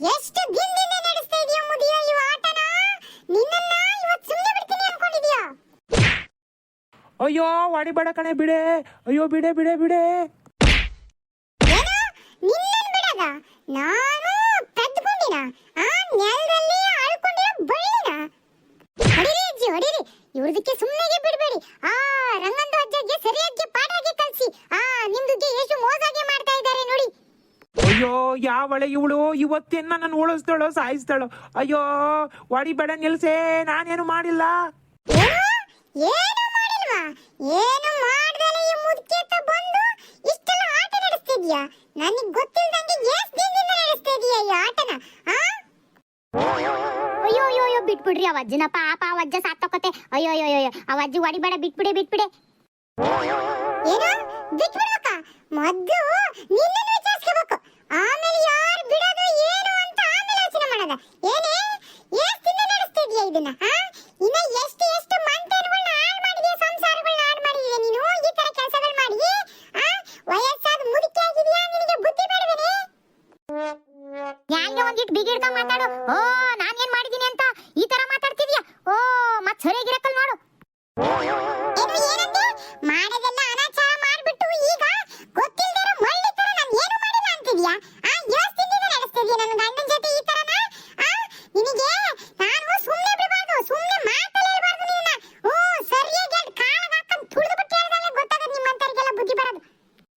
ಎಷ್ಟು ದಿನದಿಂದ ನಡೆಸ್ತಾ ಇದೀಯ ಮುದಿಯ ಈ ಆಟನ? ನಿನ್ನನ್ನ ಇವತ್ತು ಸುಮ್ಮನೆ ಬಿಡ್ತೀನಿ ಅನ್ಕೊಂಡಿದ್ಯಾ? ಅಯ್ಯೋ ಹೊಡಿಬೇಡ ಕಣೆ ಬಿಡೆ. ಅಯ್ಯೋ ಬಿಡೆ ಬಿಡೆ ಬಿಡೆ. ಏನು? ನಿನ್ನನ್ ಬಿಡದ? ನಾನು ಪೆದ್ಕೊಂಡಿನ ಆ ನೆಲದಲ್ಲಿ ಅಳ್ಕೊಂಡಿರೋ ಬಳ್ಳಿನ? ಹೊಡಿರಿ ಅಜ್ಜಿ ಹೊಡಿರಿ. ಇವ್ರದಕ್ಕೆ ಸುಮ್ಮನೆಗೆ ಬಿಡಬೇಡಿ. ಆ ರಂಗಂದು ಅಜ್ಜಗೆ ಸರಿಯಾಗಿ ಪಾಠ ಕಲಿಸಿ. ಆ ನಿಮ್ದುಗೆ ಎಷ್ಟು ಮೋಸಾಗೆ ಮಾಡ್ತಾ ಇದ್ದಾರೆ ನೋಡಿ ಅಯ್ಯೋ ಯಾವಳೆ ಇವಳು? ಇವತ್ತೇನ್ ನನ್ನ ಉಳಿಸ್ತಾಳೋ ಸಾಯಿಸ್ತಾಳೋ ಅಯ್ಯೋ ಹೊಡಿಬೇಡ ನಿಲ್ಸೆ, ನಾನೇನು ಮಾಡಿಲ್ಲ? ಏನು ಮಾಡಿಲ್ವಾ? ಏನು ಈ ಬಂದು ದಿನದಿಂದ ಆಟನ, ಆ? ಅಯ್ಯೋ ಅಯ್ಯೋ ಬಿಟ್ಬಿಡ್ರಿ ಅವ ಅಜ್ಜನ ಪಾಪ, ಅವ ಅಜ್ಜ ಅಯ್ಯೋ ಅಯ್ಯೋ ಅಯ್ಯೋ, ಅವ ಅಜ್ಜಿ ಹೊಡಿಬೇಡ ಬಿಟ್ಬಿಡಿ ಬಿಟ್ಬಿಡಿ. ಏನು? ಬಿಟ್ಬಿಡ್ಬೇಕ ಮೊದ್ಲು ನಿನ್ನನ್ನು ಆಮೇಲೆ ಯಾರು ಬಿಡೋದು ಏನು ಅಂತ ಆಮೇಲೆ ಯೋಚನೆ ಮಾಡೋದ. ಏನೇ? ಎಷ್ಟು ದಿನ ನಡೆಸ್ತಿದ್ಯಾ ಇದನ್ನ, ಆ? ಇನ್ನ ಎಷ್ಟು ಎಷ್ಟು ಮಂತ್ರಗಳನ್ನ ಹಾಳು ಮಾಡಿದೆ ಸಂಸಾರಗಳನ್ನ ಹಾಳು ಮಾಡಿದೆ ನೀನು? ಈ ತರ ಕೆಲಸಗಳು ಮಾಡಿ, ಆ? ವಯಸ್ಸಾದ ಮುದುಕಿ ಆಗಿದ್ಯಾ? ನಿನಗೆ ಬುದ್ಧಿ ಬೇಡವೇನೆ? ಯಾಕೆ ಒಂದಿಟ್ಟು ಬಿಗಿಡ್ಕೊಂಡು ಮಾತಾಡು. ಓ, ನಾನು ಏನು ಮಾಡಿದೀನಿ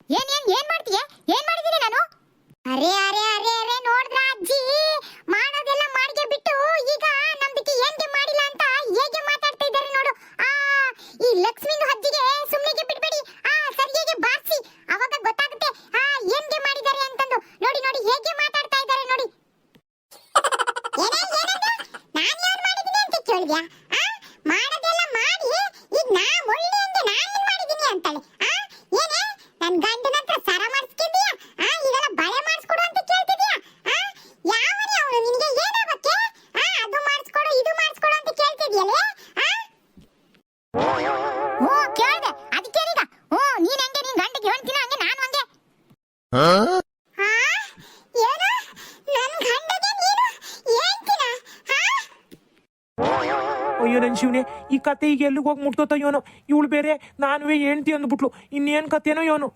ಏನ್ ಏನ್ ಏನ್ ಮಾಡ್ತೀಯ? ಏನ್ ಮಾಡಿದೀನಿ ನಾನು? ಅರೆ ಅರೆ ಅರೆ ಅರೆ ನೋಡಿದ್ರ ಅಜ್ಜಿ ಮಾಡೋದೆಲ್ಲ ಮಾಡಿಗೆ ಬಿಟ್ಟು ಈಗ ನಮ್ದಕ್ಕೆ ಏನ್ಗೆ ಮಾಡಿಲ್ಲ ಅಂತ ಹೇಗೆ ಮಾತಾಡ್ತಾ ಇದ್ದಾರೆ ನೋಡು ಆ ಈ ಲಕ್ಷ್ಮಿಂದು ಅಜ್ಜಿಗೆ ಸುಮ್ಮನೆಗೆ ಬಿಡ್ಬೇಡಿ ಆ ಸರಿಯಾಗಿ ಬಾರಿಸಿ ಅವಾಗ ಗೊತ್ತಾಗುತ್ತೆ ಆ ಏನ್ಗೆ ಮಾಡಿದ್ದಾರೆ ಅಂತಂದು ನೋಡಿ ನೋಡಿ ಹೇಗೆ ಮಾತಾಡ್ತಾ ಇದ್ದಾರೆ ನೋಡಿ ಏನೇ ಏನಂದ ನಾನು ಯಾರು ಮಾಡಿದ್ದೀನಿ ಅಂತ ಕೇಳಿದ್ಯಾ ಆ ಮಾಡೋದೆಲ್ಲ ಮಾಡಿ ಈಗ ನಾ ಒಳ್ಳೆ ಅಂದೆ ನಾನು ಮಾಡಿದ್ದೀನಿ ಅಂತಾಳೆ ಆ ಏನೇ ನನ್ ಗಂಡನ ಹತ್ರ ಸರ ಮಾಡಿಸ್ಕೊಂಡಿದ್ಯಾ ಆ ಈಗೆಲ್ಲ ಬಳೆ ಮಾಡಿಸ್ಕೊಡು ಅಂತ ಕೇಳ್ತಿದ್ಯಾ ಆ ಯಾವನೇ ಅವನು ನಿನಗೆ ಏನಾಗಕ್ಕೆ ಆ ಅದು ಮಾಡಿಸ್ಕೊಡು ಇದು ಮಾಡಿಸ್ಕೊಡು ಅಂತ ಕೇಳ್ತಿದ್ಯಲ್ಲೇ ಆ ಹ್ಞೂ ಕೇಳ್ದೆ ಅದಕ್ಕೇನೀಗ ಹ್ಞೂ ನೀನ್ ಹೆಂಗೆ ನಿನ್ ಗಂಡಗೆ ಹೇಳ್ತೀನ ಹಂಗೆ ನಾನು ಹಂಗೆ ಆ ಏನು ನನ್ ಗಂಡಗೆ ನೀನು ಹೇಳ್ತೀನ ಆ ಅಯ್ಯೋ ನನ್ ಶಿವನೇ ಈ ಕತೆ ಈಗ ಎಲ್ಲಿಗೆ ಹೋಗಿ ಮುಟ್ತೋತ ಇವನು ಇವಳು ಬೇರೆ ನಾನುವೇ ಹೆಂಡ್ತಿ ಅಂದ್ಬಿಟ್ಲು ಇನ್ನೇನ್ ಕತೆನೋ ಇವನು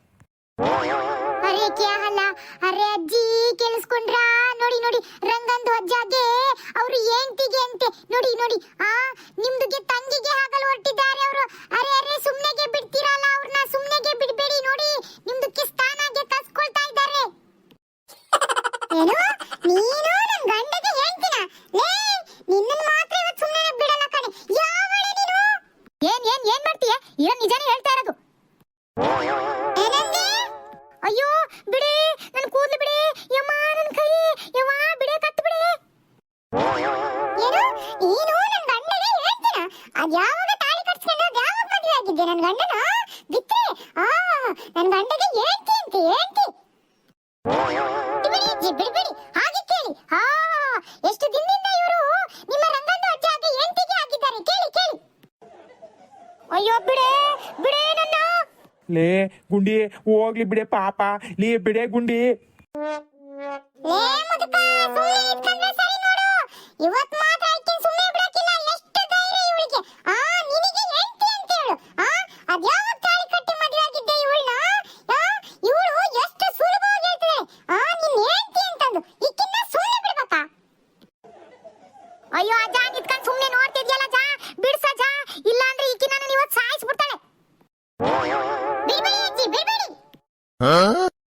ಅರೆ ಕೇಳಲ್ಲ ಅರೆ ಅಜ್ಜಿ ಕೇಳಿಸ್ಕೊಂಡ್ರ ನೋಡಿ ನೋಡಿ ರಂಗಂದು ಅಜ್ಜಗೆ ಅವರು ಏಂತಿಗೆ ಅಂತೆ ನೋಡಿ ನೋಡಿ ಆ ನಿಮ್ದುಗೆ ತಂಗಿಗೆ ಹಾಗಲು ಹೊರಟಿದ್ದಾರೆ ಅವರು ಅರೆ ಅರೆ ಸುಮ್ನೆಗೆ ಬಿಡ್ತೀರಲ್ಲ ಅವ್ರನ್ನ ಸುಮ್ನೆಗೆ ಬಿಡ್ಬೇಡಿ ನೋಡಿ ನಿಮ್ದು ಸ್ಥಾನಗೆ ಯಾವಾಗ ನನ್ನ ಗಂಡನ? ಬಿಟ್ರೆ? ಆ ನನ್ನ ಗಂಡಗೆ ಹೇಳ್ತಿ ಅಂತ ಹೇಳ್ತಿ ಬಿಡಿ ಬಿಡಿ ಹಾಗೆ ಕೇಳಿ. ಆ ಎಷ್ಟು ದಿನದಿಂದ ಇವರು ನಿಮ್ಮ ರಂಗಂದು ಅಜ್ಜ ಆಗ ಹೆಂಡತಿಗೆ ಆಗಿದ್ದಾರೆ. ಕೇಳಿ ಕೇಳಿ. ಅಯ್ಯೋ ಬಿಡೆ ಬಿಡೆ ನನ್ನ. ಲೇ ಗುಂಡಿ ಹೋಗ್ಲಿ ಬಿಡೆ ಪಾಪ. ಲೇ ಬಿಡೆ ಗುಂಡಿ. ಲೇ ಮುದುಕ ಸುಮ್ಮನೆ ಇಟ್ಕೊಂಡ್ರೆ ಸರಿ ನೋಡು. ಇವತ್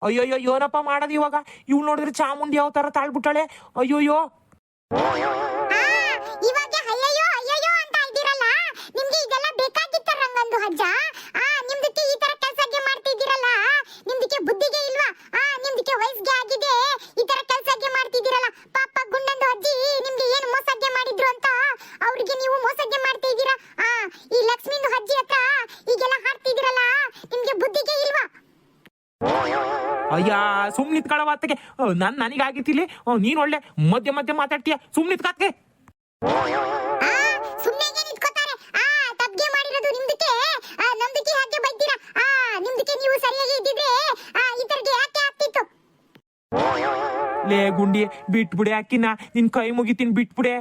ಅಯ್ಯೋಯ್ಯೋ ಏನಪ್ಪ ಮಾಡೋದು ಇವಾಗ? ಇವ್ ನೋಡಿದ್ರೆ ಚಾಮುಂಡಿ ಯಾವ ತರ ತಾಳ್ಬಿಟ್ಟಾಳೆ? ಅಯ್ಯೋಯ್ಯೋ. ಇವಾಗ ಅಯ್ಯಯ್ಯೋ ಅಯ್ಯಯ್ಯೋ ಅಂತ ಇದ್ದೀರಲ್ಲ? ನಿಮ್ಗೆ ಇದೆಲ್ಲ ಬೇಕಾಗಿತ್ತ ರಂಗಂದು ಅಜ್ಜ. ಆ, ನಿಮ್ದಕ್ಕೆ ಈ ತರ ಕೆಲಸಕ್ಕೆ ಮಾಡ್ತಿದ್ದೀರಲ್ಲ? ನಿಮ್ದಕ್ಕೆ ಬುದ್ಧಿಗೆ ಇಲ್ವಾ? ಆ, ನಿಮ್ದಕ್ಕೆ ವಯಸ್ಸಿಗೆ ಆಗಿದೆ. ಈ ತರ ಕೆಲಸಕ್ಕೆ ಮಾಡ್ತಿದ್ದೀರಲ್ಲ? ಪಾಪ ಗುಂಡಂದು ಅಜ್ಜಿ, ನಿಮ್ಗೆ ಏನು ಮೋಸಕ್ಕೆ ಮಾಡಿದ್ರು ಅಂತ? ಅವ್ರಿಗೆ ನೀವು ಮೋಸಕ್ಕೆ ಮಾಡ್ತಾ ಆ, ಈ ಲಕ್ಷ್ಮಿಂದು ಅಜ್ಜಿ ಹತ್ರ ಈಗೆಲ್ಲ ಹಾಡ್ತಿದ್ದೀರಲ್ಲ ನಿಮ್ಗೆ ಬುದ್ಧಿಗೆ ಇಲ್ವಾ ಅಯ್ಯ ಸುಮ್ ನಿತ್ಕೊಳ್ಳವತ್ತಿಗೆ ನನ್ ನನಗಾಗಿತ್ತಿಲ್ಲಿ? ನೀನ್ ಒಳ್ಳೆ ಮಧ್ಯ ಮಧ್ಯ ಮಾತಾಡ್ತೀಯ. ಸುಮ್ ನಿತ್ಕಾತ್ಗೆ ಲೇ ಗುಂಡಿ ಬಿಟ್ಬಿಡೆ ಅಕ್ಕಿನ. ನಿನ್ ಕೈ ಮುಗಿತೀನಿ ಬಿಟ್ಬಿಡೆ.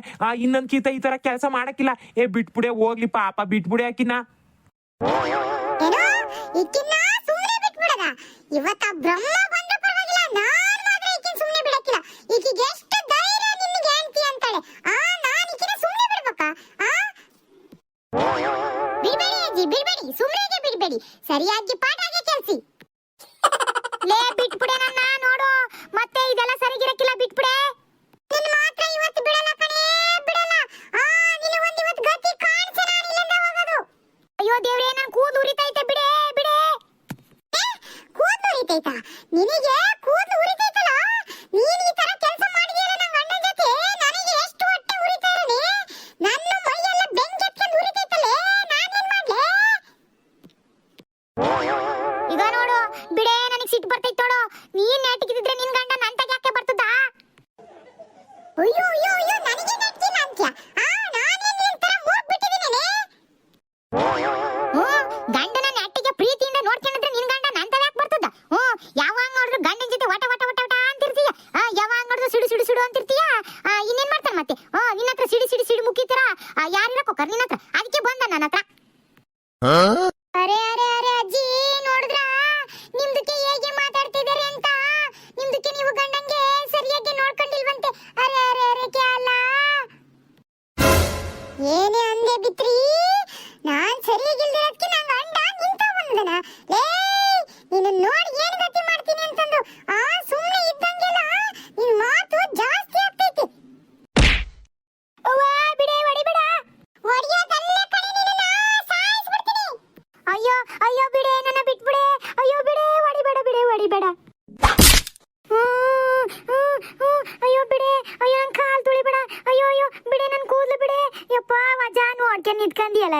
ಇನ್ನೊಂದ್ ಕೀತ ಈ ತರ ಕೆಲಸ ಮಾಡಕ್ಕಿಲ್ಲ. ಏ ಬಿಟ್ಬಿಡೆ ಹೋಗ್ಲಿ ಪಾಪ ಬಿಟ್ಬಿಡೆ ಅಕ್ಕಿನ. ಇವತ್ತ ಬ್ರಹ್ಮ ಬಂದ ಪರವಾಗಿಲ್ಲ, ನಾನ್ ಮಾತ್ರ ಈಕಿನ ಸುಮ್ಮನೆ ಬಿಡಕ್ಕಿಲ್ಲ. ಈಕಿಗೆ ಎಷ್ಟು ಧೈರ್ಯ ನಿಮಗೆ ಹೆಂಡತಿ ಅಂತಾಳೆ. ಆ, ನಾನು ಈಕಿನ ಸುಮ್ಮನೆ ಬಿಡ್ಬೇಕಾ? ಆ? ಬಿಡ್ಬೇಡಿ ಅಜ್ಜಿ, ಬಿಡ್ಬೇಡಿ. ಸುಮ್ಮನೆಗೆ ಬಿಡ್ಬೇಡಿ. ಸರಿಯಾಗಿ ಪಾಠಾಗೆ ಕೆಲ್ಸಿ ಲೇ, ಬಿಟ್ಬಿಡೆ ನನ್ನ ನೋಡು ಮತ್ತೆ ಇದೆಲ್ಲ ಸರಿಗಿರಕ್ಕಿಲ್ಲ ಬಿಟ್ಬಿಡೆ ನಿನ್ ಮಾತ್ರ ಇವತ್ತು ಬಿಡಲ್ಲ ಕಣೇ ಬಿಡಲ್ಲ ಆ ನಿನ್ನ ಒಂದ್ ಇವತ್ತು ಗತಿ ಕಾಣಿಸ ನಾನು ಇಲ್ಲಿಂದ ಹೋಗೋದು ಅಯ್ಯೋ ದೇವ್ರೇ ನನ್ ಕೂದಲು ಉರಿತೈತೆ ಬಿಡೆ ಬಿಡೆ ಕೂದಲು ಉರಿತೈತಾ ನಿನಗೆ ಕೂದಲು ಉರಿತೈತಲ್ಲ ನೀನ್ ಈ ತರ ಕೆಲಸ ಮಾಡಿದೀರ ನಮ್ಮ ಅಣ್ಣನ ಜೊತೆ ನನಗೆ ಎಷ್ಟು ಹೊಟ್ಟೆ ಉರಿತಾ ಇರನೆ ನನ್ನ ಮೈಯೆಲ್ಲ ಬೆಂಕಿ ಹತ್ಕೊಂಡು ಉರಿತೈತಲ್ಲೇ ನಾನೇನ್ ಮಾಡ್ಲೆ ಈಗ ನೋಡು ಬಿಡೆ ನನಗ್ ಸಿಟ್ಟು ಬರ್ತೈತೆ ನೋಡು ನೀನ್ ನೆಟ್ಟಿಗಿದ್ರೆ ನಿನ್ ಗಂಡ ನನ್ ತಗ ಯಾಕೆ ಬರ್ತದ? ಅಯ್ಯೋ ಅಯ್ಯೋ ಅಯ್ಯೋ ನನಗೆ ನೆಟ್ಟಿಲ್ಲ ಅಂತ್ಯ. ಆ ನಾನೇ ನಿನ್ ತರ ಮೂಗ್ ಬಿಟ್ಟಿದಿನೇ ಗಂಡನ ನೆಟ್ಟಿಗೆ ಪ್ರೀತಿಯಿಂದ ನೋಡ್ಕೊಂಡಿದ್ರೆ ನಿನ್ ಗಂಡ ನನ್ ತಗ ಯಾಕೆ ಬರ್ತದ. ಹ್ಮ್ ಯಾವಾಗ ನೋಡಿದ್ರು ಗಂಡನ ಜೊತೆ ವಟ ವಟ ವಟ ವಟ ಅಂತಿರ್ತೀಯ. ಯಾವಾಗ ನೋಡಿದ್ರು ಸಿಡು ಸಿಡು ಅಂತ ಅಂತಿರ್ತೀಯ. ಆ, ಇನ್ನೇನ್ ಮಾಡ್ತಾನೆ ಮತ್ತೆ? ಓ ನಿನ್ನ ಸಿಡಿ ಸಿಡಿ ಸಿಡಿ ಮುಕ್ಕಿತರ ಯಾರಿರಕ್ಕೋ ಕರ್ ನಿನ್ನ ಹತ್ರ ಅದಕ್ಕೆ ಬಂದ ನನ್ನ ಹತ್ರ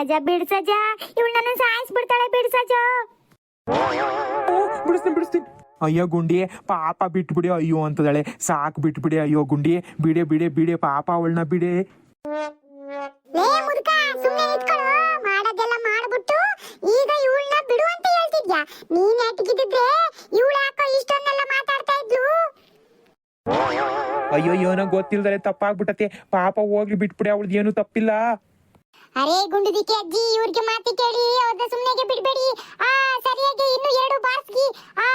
ನಿಂತ್ಕೊಂಡಿಯಲ್ಲ ಬಿಡ್ಸಜ ಇವಳು ನನ್ನ ಸಾಯಿಸ್ಬಿಡ್ತಾಳೆ ಬಿಡ್ಸಜ ಬಿಡಿಸ್ತೀನಿ ಬಿಡಿಸ್ತೀನಿ. ಅಯ್ಯೋ ಗುಂಡಿ ಪಾಪ ಬಿಟ್ಬಿಡಿ ಅಯ್ಯೋ ಅಂತದಾಳೆ. ಸಾಕ್ ಬಿಟ್ಬಿಡಿ ಅಯ್ಯೋ ಗುಂಡಿ ಬಿಡೆ ಬಿಡೆ ಬಿಡೆ ಪಾಪ ಅವಳನ್ನ ಬಿಡೆ. ಲೇ ಮುದುಕ ಸುಮ್ಮನೆ ನಿಂತ್ಕೊಳ್ಳು. ಮಾಡೋದೆಲ್ಲ ಮಾಡ್ಬಿಟ್ಟು ಈಗ ಇವಳನ್ನ ಬಿಡು ಅಂತ ಹೇಳ್ತಿದ್ಯಾ? ನೀನ್ ಯಾಟಿಗಿದ್ರೆ ಇವಳು ಯಾಕೋ ಇಷ್ಟೊಂದೆಲ್ಲ ಮಾತಾಡ್ತಾ ಇದ್ಲು? ಅಯ್ಯೋ ಏನೋ ಗೊತ್ತಿಲ್ದಲೆ ತಪ್ಪಾಗ್ಬಿಟ್ಟತೆ. ಪಾಪ ಹೋಗ್ಲಿ ಬಿಟ್ಬಿಡಿ ಅವಳದ್ದು ಏನು ತಪ್ಪಿಲ್ಲ. ಅರೆ ಗುಂಡುದಿಕ್ಕೆ ಅಜ್ಜಿ, ಇವ್ರಿಗೆ ಮಾತಿ ಕೇಳಿ ಅವ್ರನ್ನ ಸುಮ್ಮನೆಗೆ ಬಿಡ್ಬೇಡಿ. ಆ, ಸರಿಯಾಗಿ ಇನ್ನು ಎರಡು ಬಾರ್ಸ್ಗಿ. ಆ,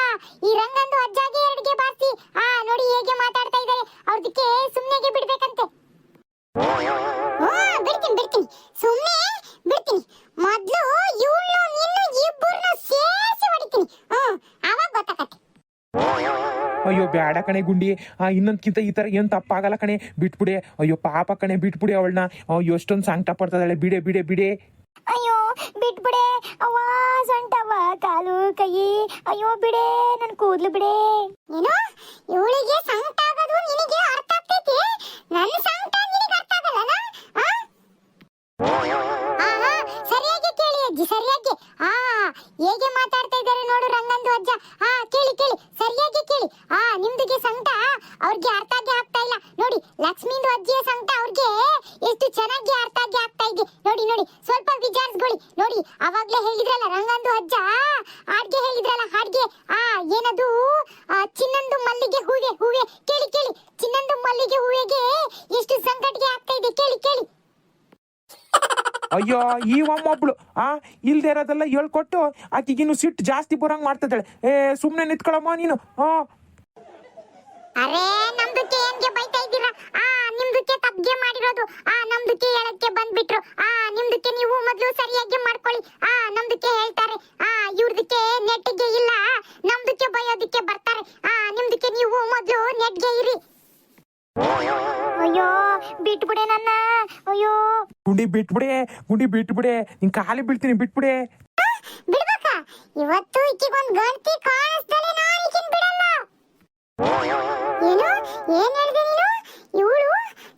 ಈ ರಂಗಂದು ಅಜ್ಜಾಗೆ ಎರಡಿಗೆ ಬಾರ್ಸಿ. ಆ, ನೋಡಿ ಹೇಗೆ ಮಾತಾಡ್ತಾ ಇದ್ದಾರೆ ಅವ್ರದಕ್ಕೆ ಸುಮ್ಮನೆಗೆ ಬಿಡ್ಬೇಕಂತೆ. ಬಿಡ್ತೀನಿ ಬಿಡ್ತೀನಿ. ಸುಮ್ಮನೆ ಬಿಡ್ತೀನಿ. ಮೊದಲು ಇವಳು, ನಿನ್ನ ಇಬ್ಬರನ್ನ ಸೇರಿಸಿ ಹೊಡಿತೀನಿ. ಹ್ಞೂ ಅವಾಗ ಗೊತ್ತಾಗತ್ತೆ ಅಯ್ಯೋ ಬೇಡ ಕಣೆ ಗುಂಡಿ. ಇನ್ನೊಂದ್ಕಿಂತ ಈ ತರ ಏನ್ ತಪ್ಪಾಗಲ್ಲ ಕಣೆ. ಬಿಟ್ಬಿಡೆ. ಅಯ್ಯೋ ಪಾಪ ಕಣೆ ಬಿಟ್ಬಿಡಿ ಅವಳನ್ನ. ಎಷ್ಟೊಂದು ಸಂಕಟ ಪಡ್ತದಾಳೆ ಬಿಡೆ ಬಿಡೆ ಬಿಡೆ. ಅಯ್ಯೋ ಬಿಟ್ಬಿಡೆ. ಅವ್ವ ಸೊಂಟವ ಕಾಲು ಕೈ. ಅಯ್ಯೋ ಬಿಡೆ. ನನ್ ಕೂದ್ಲು ಬಿಡೆ. ಏನು ಇವಳಿಗೆ ಸಂಕಟ ಆಗೋದು ನಿನಗೆ ಅರ್ಥ ಆಗ್ತೈತಿ? ನನ್ನ ಸಂಕಟ ನಿನಗೆ ಅರ್ಥ ಆಗಲ್ಲ ಆ? ಆಹಾ, ಸರಿಯಾಗಿ ಕೇಳಿ ಅಜ್ಜಿ ಸರಿಯಾಗಿ. ಆ ಹೇಗೆ ಮಾತಾಡ್ತಾ ಇದ್ದಾರೆ ನೋಡು ರಂಗಂದು ಅಜ್ಜ ಆ ಕೇಳಿ ಕೇಳಿ ಸರಿಯಾಗಿ ಕೇಳಿ ಆ ನಿಮ್ದಿಗೆ ಸಂಕಟ ಅವ್ರಿಗೆ ಅರ್ಥ ಆಗಿ ಆಗ್ತಾ ಇಲ್ಲ ನೋಡಿ ಲಕ್ಷ್ಮಿಂದು ಅಜ್ಜಿಯ ಸಂಕಟ ಅವ್ರಿಗೆ ಎಷ್ಟು ಚೆನ್ನಾಗಿ ಅರ್ಥ ಆಗಿ ಆಗ್ತಾ ಇದೆ ನೋಡಿ ನೋಡಿ ಸ್ವಲ್ಪ ವಿಚಾರಿಸ್ಕೊಳ್ಳಿ ನೋಡಿ ಅವಾಗ್ಲೇ ಹೇಳಿದ್ರಲ್ಲ ರಂಗಂದು ಅಜ್ಜ ಹಾಡ್ಗೆ ಹೇಳಿದ್ರಲ್ಲ ಹಾಡ್ಗೆ ಆ ಏನದು ಆ, ಚಿನ್ನಂದು ಮಲ್ಲಿಗೆ ಹೂವೆ ಹೂವೆ ಕೇಳಿ ಕೇಳಿ ಚಿನ್ನಂದು ಮಲ್ಲಿಗೆ ಹೂವೆಗೆ ಎಷ್ಟು ಸಂಕಟಿಗೆ ಆಗ್ತಾ ಇದೆ ಕೇಳಿ ಕೇಳಿ ಅಯ್ಯೋ, ಈ ಒಮ್ಮೊಬ್ಳು, ಆ, ಇಲ್ದೇ ಇರೋದೆಲ್ಲ ಹೇಳ್ಕೊಟ್ಟು ಆಕಿಗಿನ್ನು ಸಿಟ್ಟು ಜಾಸ್ತಿ ಬರಂಗ್ ಮಾಡ್ತಿದ್ದಾಳೆ. ಏ, ಸುಮ್ನೆ ನಿಂತ್ಕೊಳಮ್ಮ ನೀನು. ಹಾ ಅರೇ ನಮ್ದಕ್ಕೆ ಏನ್ಗೆ ಬೈತಾ ಇದ್ದೀರಾ? ಆ ನಿಮ್ದಕ್ಕೆ ತಪ್ಪಿಗೆ ಮಾಡಿರೋದು. ಆ ನಮ್ದಕ್ಕೆ ಹೇಳಕ್ಕೆ ಬಂದ್ಬಿಟ್ರು. ಆ ನಿಮ್ದಕ್ಕೆ ನೀವು ಮೊದಲು ಸರಿಯಾಗಿ ಮಾಡ್ಕೊಳ್ಳಿ. ಆ ನಮ್ದಕ್ಕೆ ಹೇಳ್ತಾರೆ. ಆ ಇವ್ರದಕ್ಕೆ ನೆಟ್ಗೆ ಇಲ್ಲ. ನಮ್ದಕ್ಕೆ ಬಯೋದಕ್ಕೆ ಬರ್ತಾರೆ. ಆ ನಿಮ್ದಕ್ಕೆ ನೀವು ಮೊದಲು ನೆಟ್ಗೆ ಇರಿ. ಅಯ್ಯೋ ಬಿಟ್ಬಿಡೆ ನನ್ನ. ಅಯ್ಯೋ. ಗುಂಡಿ ಬಿಟ್ಬಿಡೆ ಗುಂಡಿ ಬಿಟ್ಬಿಡೆ. ನಿನ್ ಕಾಲಿ ಬೀಳ್ತೀನಿ ಬಿಟ್ಬಿಡೆ. ಬಿಡ್ಬೇಕ? ಇವತ್ತು ಇಕ್ಕಿಗೊಂದ್ ಗಂಟಿ ಕಾಣಿಸ್ದಲೆ ನಾನು ಇಕ್ಕಿನ ಬಿಡಲ್ಲ. ಏನು? ಏನ್ ಹೇಳ್ದೆ ನೀನು? ಇವಳು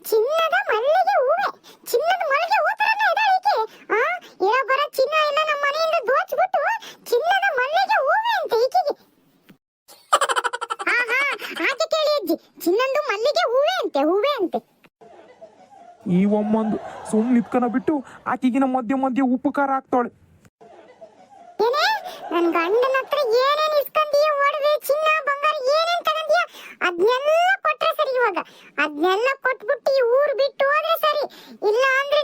ಚಿನ್ನದ ಮಲ್ಲಿಗೆ ಹೂವೆ. ಚಿನ್ನದ ಮಲ್ಲಿಗೆ ಹೂ ತರನೇ ಇದ್ದಾಳೆ ಈಕೆ. ಆ ಇರೋ ಬರೋ ಚಿನ್ನ ಎಲ್ಲ ನಮ್ಮ ಮನೆಯಿಂದ ದೋಚ್ಬಿಟ್ಟು ಚಿನ್ನದ ಮಲ್ಲಿಗೆ ಹೂವೆ ಅಂತ ಈಕೆಗೆ ಆಹಾ ಹಾಗೆ ಕೇಳಿ ಅಜ್ಜಿ ಚಿನ್ನಂದು ಮಲ್ಲಿಗೆ ಹೂವೆ ಅಂತೆ ಹೂವೆ ಅಂತೆ ಈ ಒಮ್ಮೊಂದು ಸುಮ್ ನಿತ್ಕನ ಬಿಟ್ಟು ಆಕಿಗಿನ ಮಧ್ಯ ಮಧ್ಯ ಉಪಕಾರ ಆಗ್ತಾಳೆ. ಹಾಕ್ತಾಳೆ ಏನೇ? ನನ್ ಗಂಡನ ಹತ್ರ ಏನೇನು ಇಸ್ಕೊಂಡೀಯ ಒಡವೆ, ಚಿನ್ನ, ಬಂಗಾರ ಏನೇನ್ ತಗೊಂಡೀಯ ಅದ್ನೆಲ್ಲ ಕೊಟ್ರೆ ಸರಿ ಇವಾಗ. ಅದನ್ನೆಲ್ಲ ಕೊಟ್ಬಿಟ್ಟು ಈ ಊರು ಬಿಟ್ಟು ಹೋದ್ರೆ ಸರಿ. ಇಲ್ಲ ಅಂದ್ರೆ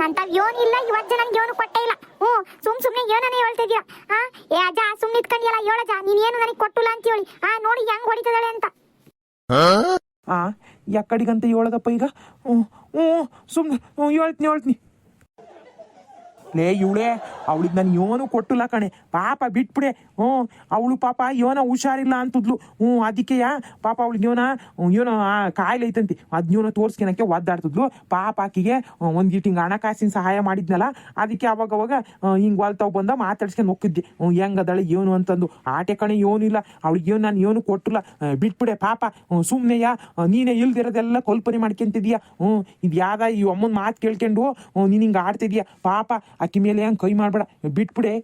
ನಂತ ಯೋನ್ ಇಲ್ಲ ಇವತ್ತು ನನ್ಗೆ ಯೋನು ಕೊಟ್ಟೇ ಇಲ್ಲ. ಹ್ಞೂ, ಸುಮ್ ಸುಮ್ನೆ ಏನನೇ ಹೇಳ್ತಾ ಇದೀಯ ಆ, ಏ ಅಜ್ಜ, ಸುಮ್ನೆ ಇಟ್ಕೊಂಡಿಯಲ್ಲ ಹೇಳಜ್ಜ ನೀನ್ ಏನು ನನಗೆ ಕೊಟ್ಟಿಲ್ಲ ಅಂತ ಹೇಳಿ. ಆ, ನೋಡಿ ಹೆಂಗ್ ಹೊಡಿತದಾಳೆ ಅಂತ. ಆ ಯಾಕಡಿಗಂತ ಹೇಳದಪ್ಪ ಈಗ? ಹ್ಞೂ ಹ್ಞೂ ಸುಮ್ಮನೆ ಹೇಳ್ತೀನಿ ಹೇಳ್ತೀನಿ. ಲೇ ಇವಳೆ ಅವಳಿಗೆ ನಾನು ಯೋನು ಕೊಟ್ಟಿಲ್ಲ ಕಣೆ. ಪಾಪ ಬಿಟ್ಬಿಡೆ. ಹ್ಞೂ ಅವಳು ಪಾಪ ಯೋನ ಹುಷಾರಿಲ್ಲ ಅಂತದ್ಲು. ಹ್ಞೂ ಅದಕ್ಕೆಯ ಪಾಪ ಅವಳಿಗೆ ಯೋನ ಯೋನ ಕಾಯಿಲೆ ಐತಂತಿ. ಅದ್ನ ತೋರಿಸ್ಕೊಳಕ್ಕೆ ಒದ್ದಾಡ್ತಿದ್ಲು. ಪಾಪ ಆಕಿಗೆ ಒಂದು ಹಿಂಗೆ ಹಣಕಾಸಿನ ಸಹಾಯ ಮಾಡಿದ್ನಲ್ಲ. ಅದಕ್ಕೆ ಅವಾಗ ಅವಾಗ ಹಿಂಗೆ ಒಲ್ತಾವ್ ಬಂದ ಮಾತಾಡ್ಸ್ಕೊಂಡು ಹೋಗಿದ್ದೆ ಹ್ಞೂ ಹೆಂಗದಳೆ ಏನು ಅಂತಂದು. ಆಟೆ ಕಣೆ, ಯೋನು ಇಲ್ಲ. ಅವಳಿಗೆ ಏನು ನಾನು ಏನು ಕೊಟ್ಟಿಲ್ಲ. ಬಿಟ್ಬಿಡೆ ಪಾಪ. ಸುಮ್ಮನೆಯ ನೀನೇ ಇಲ್ದಿರೋದೆಲ್ಲ ಕಲ್ಪನೆ ಮಾಡ್ಕೊಂತಿದ್ಯಾ? ಹ್ಞೂ ಇದು ಯಾವ್ದ ಈ ಅಮ್ಮನ ಮಾತು ಕೇಳ್ಕೊಂಡು ನೀನು ಹಿಂಗೆ ಆಡ್ತಿದ್ಯಾ? ಪಾಪ ಆಕಿ ಮೇಲೆ ಹಂಗೆ ಕೈ ಮಾಡ್ಬೇಡ ಬಿಟ್ಬಿಡೆ.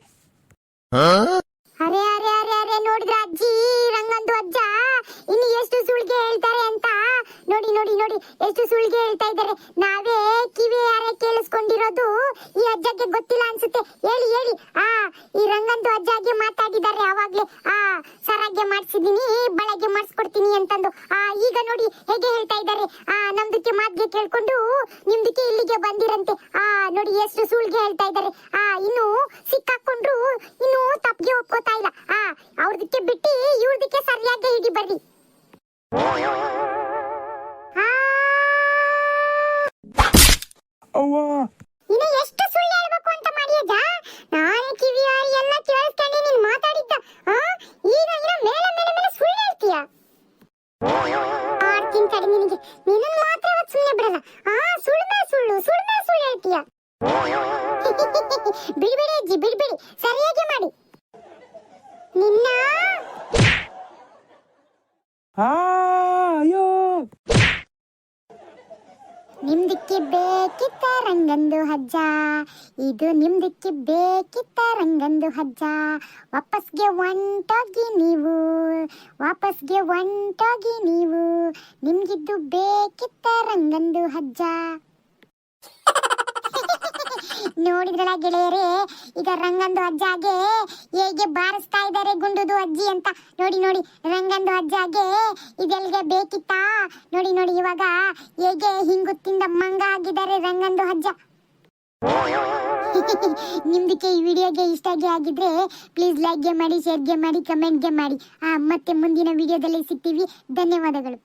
ಅರೆ ಅರೆ ಅರೆ ಅರೆ, ನೋಡಿದ್ರ ಅಜ್ಜಿ ರಂಗಂದು ಅಜ್ಜ, ಇನ್ನು ಎಷ್ಟು ಸುಳ್ಗೆ ಹೇಳ್ತಾರೆ ನೋಡಿ ನೋಡಿ, ಎಷ್ಟು ಸುಳ್ಗೆ ಹೇಳ್ತಾ ಇದ್ದಾರೆ. ನಾವೇ ಕಿವಿ ಯಾರೇ ಕೇಳಿಸ್ಕೊಂಡಿರೋದು ಈ ಅಜ್ಜಗೆ ಗೊತ್ತಿಲ್ಲ ಅನ್ಸುತ್ತೆ. ಹೇಳಿ ಹೇಳಿ. ಆ, ಈ ರಂಗಂದು ಅಜ್ಜಗೆ ಮಾತಾಡಿದ್ದಾರೆ ಆವಾಗ್ಲೇ. ಆ ಸರಾಗ್ಗೆ ಮಾಡ್ಸಿದೀನಿ ಬಳಗ್ಗೆ ಮಾಡಿಸ್ಕೊಡ್ತೀನಿ ಅಂತಂದು. ಆ, ಈಗ ನೋಡಿ ಹೇಗೆ ಹೇಳ್ತಾ ಇದ್ದಾರೆ. ಆ, ನಮ್ದಕ್ಕೆ ಮಾತ್ಗೆ ಕೇಳ್ಕೊಂಡು ನಿಮ್ದಕ್ಕೆ ಇಲ್ಲಿಗೆ ಬಂದಿರಂತೆ. ಆ, ನೋಡಿ ಎಷ್ಟು ಸುಳ್ಗೆ ಹೇಳ್ತಾ ಇದ್ದಾರೆ. ಆ, ಇನ್ನು ಸಿಕ್ಕಾಕೊಂಡ್ರು ಇನ್ನು ತಪ್ಪಿಗೆ ಒಪ್ಕೋತಾ ಇಲ್ಲ. ಆ, ಅವ್ರದಕ್ಕೆ ಬಿಟ್ಟು ಇವ್ರದಕ್ಕೆ ಸರಿಯಾಗಿ ಹಿಡಿ ಬರ್ರಿ. ಅವ್ವ ಇನ್ನು ನಿಮ್ದಕ್ಕೆ ಬೇಕಿತ್ತ ರಂಗಂದು ಹಜ್ಜ. ಇದು ನಿಮ್ದಕ್ಕೆ ಬೇಕಿತ್ತ ರಂಗಂದು ಹಜ್ಜ. ವಾಪಸ್ಗೆ ಒಂಟೋಗಿ ನೀವು, ವಾಪಸ್ಗೆ ಒಂಟೋಗಿ ನೀವು, ನಿಮ್ಗಿದ್ದು ಬೇಕಿತ್ತ ರಂಗಂದು ಹಜ್ಜ. ನೋಡಿದ್ರಲ್ಲ ಗೆಳೆಯರೇ? ಈಗ ರಂಗಂದು ಅಜ್ಜಾಗೆ ಹೇಗೆ ಬಾರಿಸ್ತಾ ಇದ್ದಾರೆ ಗುಂಡುದು ಅಜ್ಜಿ ಅಂತ. ನೋಡಿ ನೋಡಿ, ರಂಗಂದು ಅಜ್ಜಾಗೆ ಇದೆಲ್ಗೆ ಬೇಕಿತ್ತಾ? ನೋಡಿ ನೋಡಿ, ಇವಾಗ ಹೇಗೆ ಹಿಂಗುತ್ತಿಂದ ಮಂಗ ಆಗಿದ್ದಾರೆ ರಂಗಂದು ಅಜ್ಜ. ನಿಮ್ದಕ್ಕೆ ಈ ವಿಡಿಯೋಗೆ ಇಷ್ಟ ಆಗಿ ಆಗಿದ್ರೆ ಪ್ಲೀಸ್ ಲೈಕ್ಗೆ ಮಾಡಿ ಶೇರ್ಗೆ ಮಾಡಿ ಕಮೆಂಟ್ಗೆ ಮಾಡಿ. ಮತ್ತೆ ಮುಂದಿನ ವಿಡಿಯೋದಲ್ಲಿ ಸಿಗ್ತೀವಿ. ಧನ್ಯವಾದಗಳು.